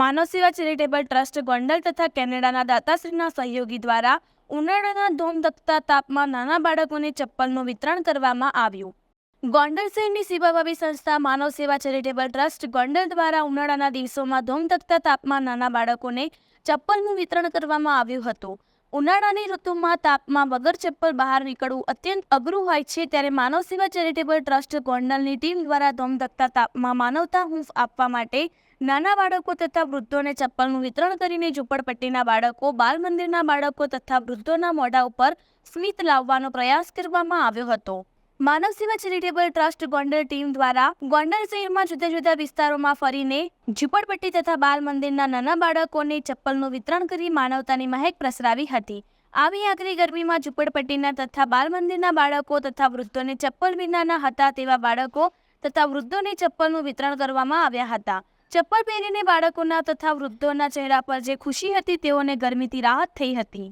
માનવ સેવા charitable trust Gondal તથા કેનેડાના દાતાશ્રીના સહયોગી દ્વારા ઉનાળાના ધોમધકતા તાપમાં નાના બાળકોને ચપ્પલનું વિતરણ કરવામાં આવ્યું. ગોંડલ શહેરની સેવાભાવી સંસ્થા માનવ સેવા ચેરિટેબલ ટ્રસ્ટ ગોંડલ દ્વારા ઉનાળાના દિવસોમાં ધોમધકતા તાપમાં નાના બાળકોને ચપ્પલનું વિતરણ કરવામાં આવ્યું હતું. ઉનાળાની ઋતુમાં તાપમાં વગર ચપ્પલ બહાર નીકળવું અત્યંત અઘરું હોય છે, ત્યારે માનવ સેવા ચેરિટેબલ ટ્રસ્ટ ગોંડલની ટીમ દ્વારા ધોમધકતા તાપમાં માનવતા હૂંફ આપવા માટે નાના બાળકો તથા વૃદ્ધોને ચપ્પલનું વિતરણ કરીને ઝૂંપડપટ્ટીના બાળકો બાલ મંદિરના બાળકો તથા વૃદ્ધોના મોઢા ઉપર સ્મિત લાવવાનો પ્રયાસ કરવામાં આવ્યો હતો. માનવ સેવા ચેરિટેબલ ટ્રસ્ટ ગોંડલ ટીમ દ્વારા ગોંડલ શહેરમાં જુદા જુદા વિસ્તારોમાં ફરીને ઝૂંપડપટ્ટી તથા બાલ મંદિરના નાના બાળકોને ચપ્પલનું વિતરણ કરી માનવતાની મહેક પ્રસરાવી હતી. આવી આકરી ગરમીમાં ઝૂંપડપટ્ટીના તથા બાલ મંદિરના બાળકો તથા વૃદ્ધોને ચપ્પલ વિનાના હતા તેવા બાળકો તથા વૃદ્ધોને ચપ્પલનું વિતરણ કરવામાં આવ્યા હતા. ચપ્પલ પહેરીને બાળકોના તથા વૃદ્ધોના ચહેરા પર જે ખુશી હતી તેઓને ગરમીથી રાહત થઈ હતી.